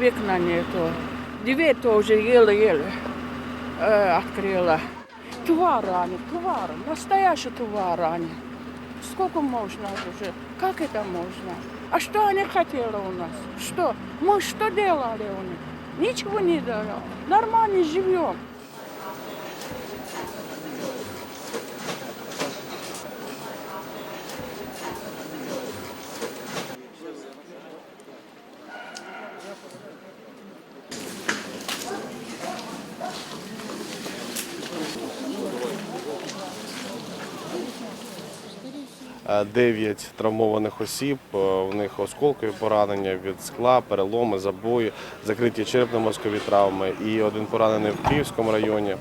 Вікна нету. Дверь тоже еле-еле э, открыла. Тварь они, тварь, настоящий тварь они. Сколько можно уже? Как это можно? А что они хотели у нас? Что? Мы что делали у них? Ничего не делали. Нормально живем. Е, Дев'ять травмованих осіб. е, В них осколкові поранення від скла, переломи, забої, закриті черепно-мозкові травми і один поранений в Київському районі.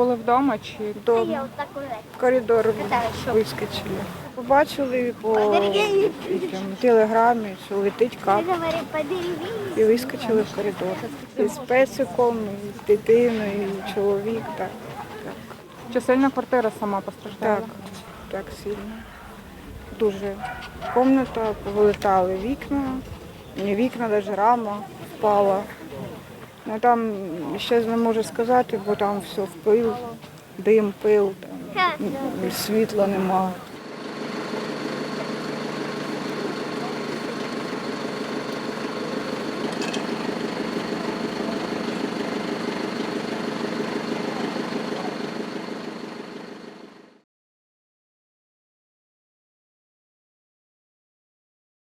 Були вдома чи Вдома. в коридор вискочили. Побачили по якому, телеграмі, що летить кап, і вискочили в коридор. І з песиком, і з дитиною, і чоловік. Так, так, чи сильна квартира сама постраждала? так, так сильно. Дуже. Комната, повилетали вікна, не вікна, навіть рама впала. Ну там ще не можу сказати, бо там все в пил, дим, пил, там, світла нема.